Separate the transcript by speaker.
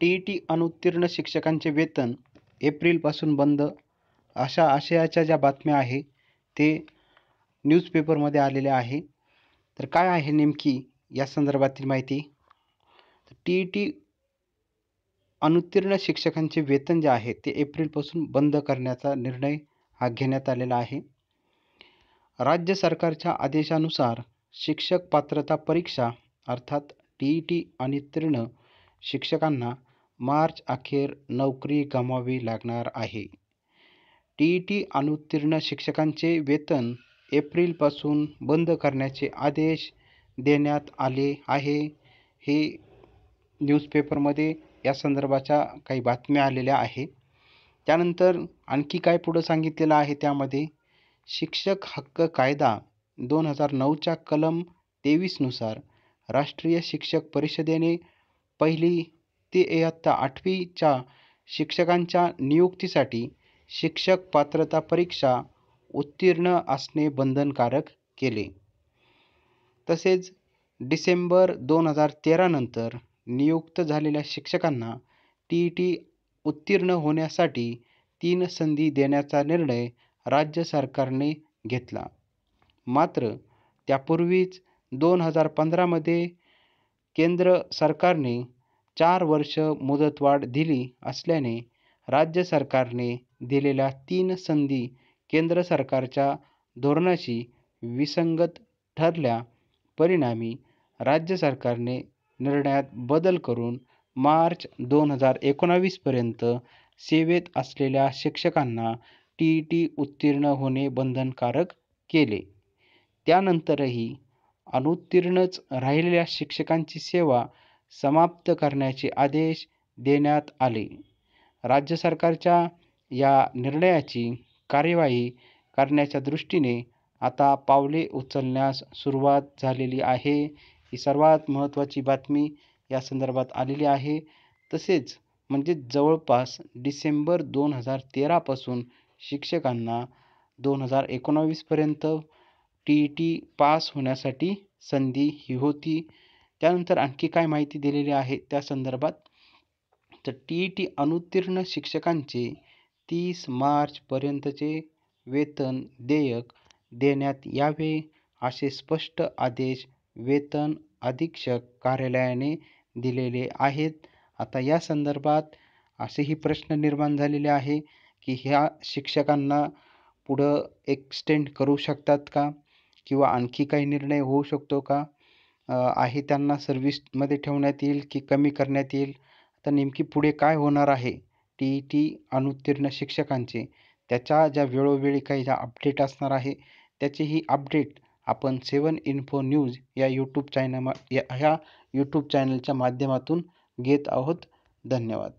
Speaker 1: T E T अनुत्तीर्ण शिक्षकांचे वेतन एप्रिलपासून बंद. अशा आशयाच्या ज्या बातम्या आहे ते न्यूजपेपरमध्ये आलेल्या आहे. तर काय आहे नेमकी या संदर्भातील माहिती? टी ई टी अनुत्तीर्ण शिक्षकांचे वेतन जे आहे ते एप्रिलपासून बंद करण्याचा निर्णय हा घेण्यात आलेला आहे. राज्य सरकारच्या आदेशानुसार शिक्षक पात्रता परीक्षा अर्थात टी ई टी अनुत्तीर्ण शिक्षकांना मार्च अखेर नोकरी गमावी लागणार आहे. टी. E T. अनुत्तीर्ण शिक्षकांचे वेतन एप्रिलपासून बंद करण्याचे आदेश देण्यात आले आहे. हे न्यूजपेपरमध्ये या संदर्भाच्या काही बातम्या आलेल्या आहे. त्यानंतर आणखी काय पुढं सांगितलेलं आहे त्यामध्ये शिक्षक हक्क कायदा दोन हजार नऊच्या कलम तेवीसनुसार राष्ट्रीय शिक्षक परिषदेने पहिली ते इयत्ता आठवीच्या शिक्षकांच्या नियुक्तीसाठी शिक्षक पात्रता परीक्षा उत्तीर्ण असणे बंधनकारक केले. तसेच डिसेंबर दोन हजार तेरानंतर नियुक्त झालेल्या शिक्षकांना टी ई टी उत्तीर्ण होण्यासाठी तीन संधी देण्याचा निर्णय राज्य सरकारने घेतला. मात्र त्यापूर्वीच दोन हजार पंधरामध्ये केंद्र सरकारने चार वर्ष मुदतवाढ दिली असल्याने राज्य सरकारने दिलेल्या तीन संधी केंद्र सरकारच्या धोरणाशी विसंगत ठरल्या. परिणामी राज्य सरकारने निर्णयात बदल करून मार्च दोन हजार एकोणावीसपर्यंत सेवेत असलेल्या शिक्षकांना टी ई टी उत्तीर्ण होणे बंधनकारक केले. त्यानंतरही अनुत्तीर्णच राहिलेल्या शिक्षकांची सेवा समाप्त करण्याचे आदेश देण्यात आले. राज्य सरकारच्या या निर्णयाची कार्यवाही करण्याच्या दृष्टीने आता पावले उचलण्यास सुरुवात झालेली आहे. ही सर्वात महत्त्वाची बातमी या संदर्भात आलेली आहे. तसेच म्हणजे जवळपास डिसेंबर दोन हजार तेरापासून शिक्षकांना दोन हजार एकोणावीसपर्यंत टी ई टी पास होण्यासाठी संधी ही होती. त्यानंतर आणखी काय माहिती दिलेली आहे? त्या संदर्भात तर टी ई टी अनुत्तीर्ण शिक्षकांचे तीस मार्चपर्यंतचे वेतन देयक देण्यात यावे असे स्पष्ट आदेश वेतन अधीक्षक कार्यालयाने दिलेले आहेत. आता या संदर्भात असेही प्रश्न निर्माण झालेले आहे की ह्या शिक्षकांना पुढं एक्सटेंड करू शकतात का? किंवा आणखी काही निर्णय होऊ शकतो का? आहे त्यांना सर्व्हिसमध्ये ठेवण्यात येईल की कमी करण्यात येईल? तर नेमकी पुढे काय होणार आहे? टी ई टी अनुत्तीर्ण शिक्षकांचे त्याच्या ज्या वेळोवेळी काही ज्या अपडेट असणार आहे त्याचेही अपडेट आपण सेवन इन्फो न्यूज या यूट्यूब चॅनल या ह्या यूट्यूब चॅनलच्या माध्यमातून घेत आहोत. धन्यवाद.